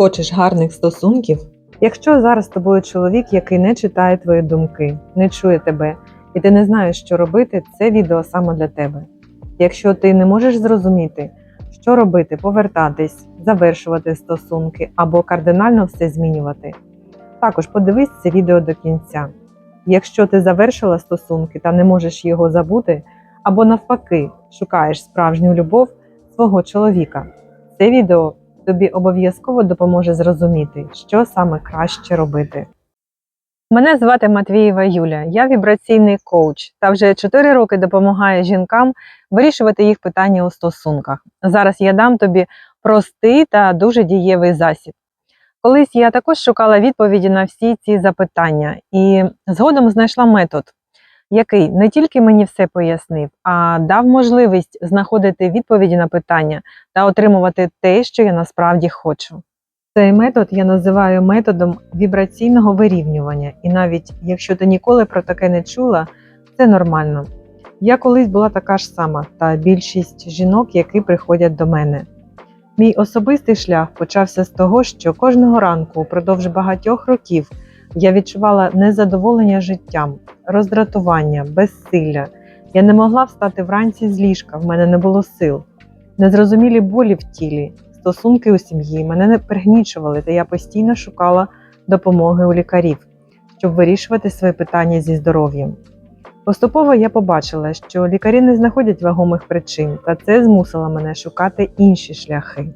Хочеш гарних стосунків? Якщо зараз з тобою чоловік, який не читає твої думки, не чує тебе, і ти не знаєш, що робити, це відео саме для тебе. Якщо ти не можеш зрозуміти, що робити, повертатись, завершувати стосунки або кардинально все змінювати, також подивись це відео до кінця. Якщо ти завершила стосунки та не можеш його забути, або навпаки шукаєш справжню любов свого чоловіка, це відео тобі обов'язково допоможе зрозуміти, що саме краще робити. Мене звати Матвієва Юля, я вібраційний коуч та вже 4 роки допомагаю жінкам вирішувати їх питання у стосунках. Зараз я дам тобі простий та дуже дієвий засіб. Колись я також шукала відповіді на всі ці запитання і згодом знайшла метод, який не тільки мені все пояснив, а дав можливість знаходити відповіді на питання та отримувати те, що я насправді хочу. Цей метод я називаю методом вібраційного вирівнювання, і навіть якщо ти ніколи про таке не чула, це нормально. Я колись була така ж сама, та більшість жінок, які приходять до мене. Мій особистий шлях почався з того, що кожного ранку упродовж багатьох років я відчувала незадоволення життям, роздратування, безсилля. Я не могла встати вранці з ліжка, в мене не було сил, незрозумілі болі в тілі, стосунки у сім'ї мене не пригнічували, та я постійно шукала допомоги у лікарів, щоб вирішувати свої питання зі здоров'ям. Поступово я побачила, що лікарі не знаходять вагомих причин, та це змусило мене шукати інші шляхи.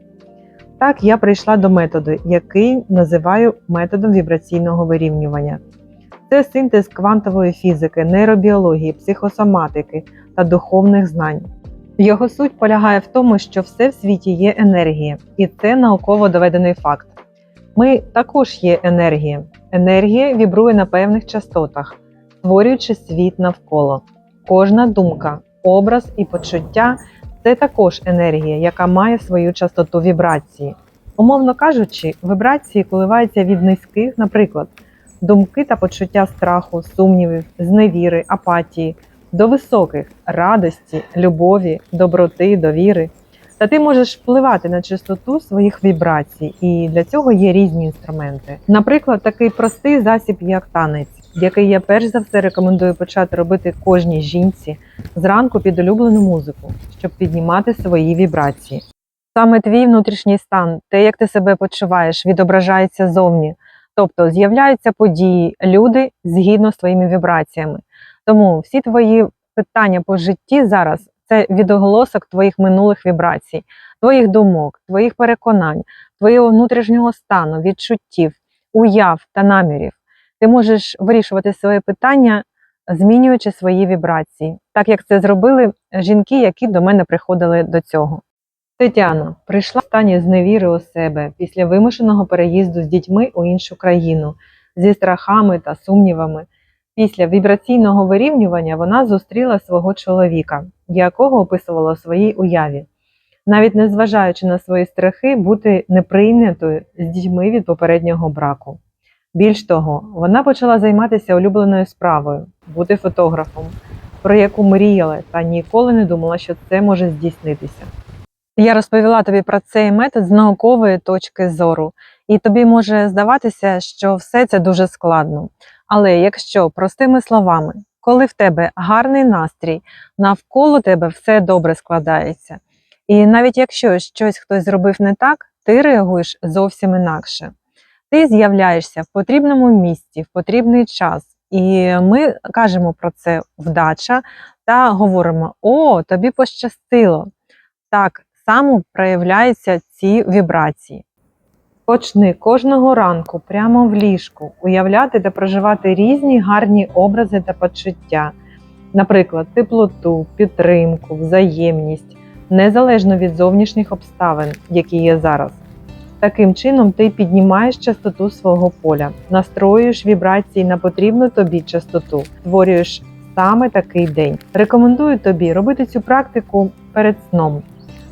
Так я прийшла до методу, який називаю методом вібраційного вирівнювання. Це синтез квантової фізики, нейробіології, психосоматики та духовних знань. Його суть полягає в тому, що все в світі є енергія, і це науково доведений факт. Ми також є енергія. Енергія вібрує на певних частотах, створюючи світ навколо. Кожна думка, образ і почуття це також енергія, яка має свою частоту вібрації. Умовно кажучи, вібрації коливаються від низьких, наприклад, думки та почуття страху, сумнівів, зневіри, апатії, до високих радості, любові, доброти, довіри. Та ти можеш впливати на частоту своїх вібрацій, і для цього є різні інструменти. Наприклад, такий простий засіб, як танець, який я перш за все рекомендую почати робити кожній жінці зранку під улюблену музику, щоб піднімати свої вібрації. Саме твій внутрішній стан, те, як ти себе почуваєш, відображається зовні, тобто з'являються події, люди згідно з твоїми вібраціями. Тому всі твої питання по житті зараз це відголосок твоїх минулих вібрацій, твоїх думок, твоїх переконань, твого внутрішнього стану, відчуттів, уяв та намірів. Ти можеш вирішувати свої питання, змінюючи свої вібрації, так як це зробили жінки, які до мене приходили до цього. Тетяна прийшла в стані зневіри у себе після вимушеного переїзду з дітьми у іншу країну зі страхами та сумнівами. Після вібраційного вирівнювання вона зустріла свого чоловіка, якого описувала у своїй уяві. Навіть незважаючи на свої страхи, бути неприйнятою з дітьми від попереднього браку. Більш того, вона почала займатися улюбленою справою бути фотографом, про яку мріяла та ніколи не думала, що це може здійснитися. Я розповіла тобі про цей метод з наукової точки зору, і тобі може здаватися, що все це дуже складно. Але якщо простими словами, коли в тебе гарний настрій, навколо тебе все добре складається. І навіть якщо щось хтось зробив не так, ти реагуєш зовсім інакше. Ти з'являєшся в потрібному місці, в потрібний час. І ми кажемо про це вдача та говоримо: О, тобі пощастило! Так само проявляються ці вібрації. Почни кожного ранку прямо в ліжку уявляти та проживати різні гарні образи та почуття, наприклад, теплоту, підтримку, взаємність, незалежно від зовнішніх обставин, які є зараз. Таким чином, ти піднімаєш частоту свого поля, настроюєш вібрації на потрібну тобі частоту, створюєш саме такий день. Рекомендую тобі робити цю практику перед сном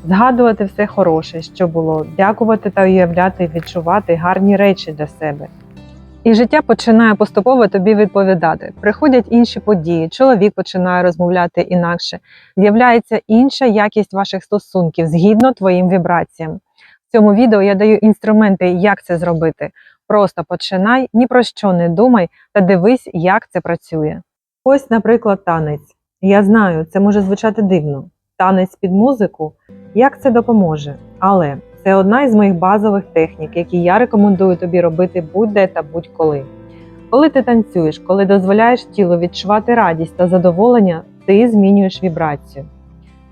згадувати все хороше, що було, дякувати та уявляти, відчувати гарні речі для себе. І життя починає поступово тобі відповідати. Приходять інші події, чоловік починає розмовляти інакше, з'являється інша якість ваших стосунків згідно твоїм вібраціям. В цьому відео я даю інструменти, як це зробити. Просто починай, ні про що не думай та дивись, як це працює. Ось, наприклад, танець. Я знаю, це може звучати дивно. Танець під музику, як це допоможе. Але це одна із моїх базових технік, які я рекомендую тобі робити будь-де та будь-коли. Коли ти танцюєш, коли дозволяєш тілу відчувати радість та задоволення, ти змінюєш вібрацію.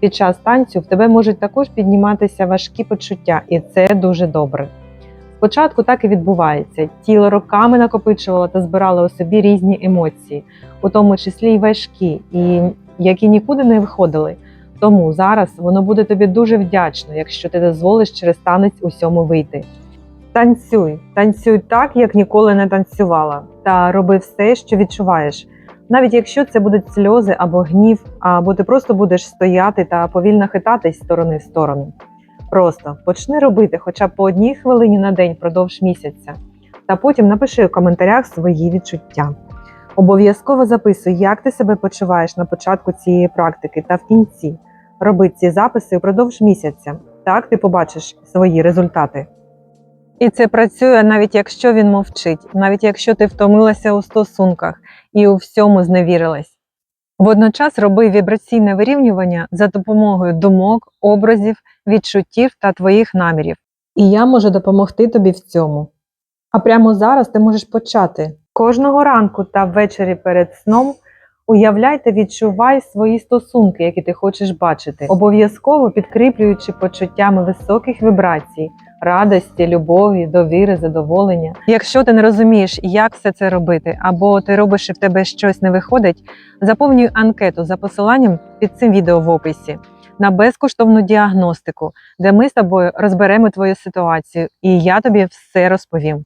Під час танцю в тебе можуть також підніматися важкі почуття, і це дуже добре. Спочатку так і відбувається. Тіло роками накопичувало та збирало у собі різні емоції, у тому числі й важкі, і які нікуди не виходили. Тому зараз воно буде тобі дуже вдячно, якщо ти дозволиш через танець усьому вийти. Танцюй, танцюй так, як ніколи не танцювала, та роби все, що відчуваєш. Навіть якщо це будуть сльози або гнів, або ти просто будеш стояти та повільно хитатись сторони в сторону. Просто почни робити хоча б по одній хвилині на день впродовж місяця, та потім напиши у коментарях свої відчуття. Обов'язково записуй, як ти себе почуваєш на початку цієї практики та в кінці. Роби ці записи впродовж місяця. Так ти побачиш свої результати. І це працює навіть якщо він мовчить, навіть якщо ти втомилася у стосунках і у всьому зневірилась. Водночас роби вібраційне вирівнювання за допомогою думок, образів, відчуттів та твоїх намірів. І я можу допомогти тобі в цьому. А прямо зараз ти можеш почати. Кожного ранку та ввечері перед сном уявляй та відчувай свої стосунки, які ти хочеш бачити, обов'язково підкріплюючи почуттями високих вібрацій, радості, любові, довіри, задоволення. Якщо ти не розумієш, як все це робити, або ти робиш і в тебе щось не виходить, заповнюй анкету за посиланням під цим відео в описі на безкоштовну діагностику, де ми з тобою розберемо твою ситуацію, і я тобі все розповім.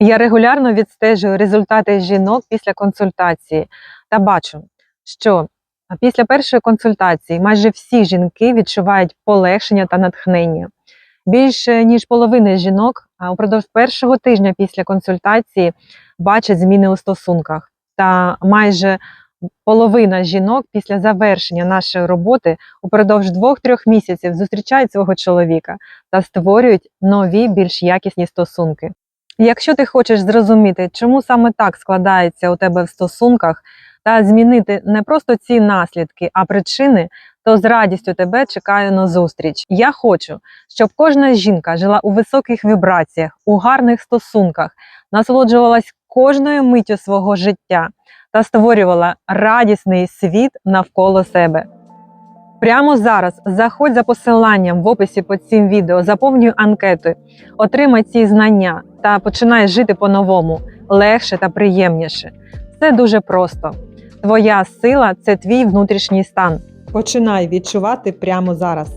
Я регулярно відстежую результати жінок після консультації та бачу, що після першої консультації майже всі жінки відчувають полегшення та натхнення. Більше ніж половина жінок упродовж першого тижня після консультації бачать зміни у стосунках, та майже половина жінок після завершення нашої роботи упродовж двох-трьох місяців зустрічають свого чоловіка та створюють нові, більш якісні стосунки. Якщо ти хочеш зрозуміти, чому саме так складається у тебе в стосунках, та змінити не просто ці наслідки, а причини, то з радістю тебе чекаю на зустріч. Я хочу, щоб кожна жінка жила у високих вібраціях, у гарних стосунках, насолоджувалась кожною миттю свого життя та створювала радісний світ навколо себе. Прямо зараз заходь за посиланням в описі під цим відео, заповнюй анкети, отримай ці знання та починай жити по-новому, легше та приємніше. Все дуже просто. Твоя сила це твій внутрішній стан. Починай відчувати прямо зараз.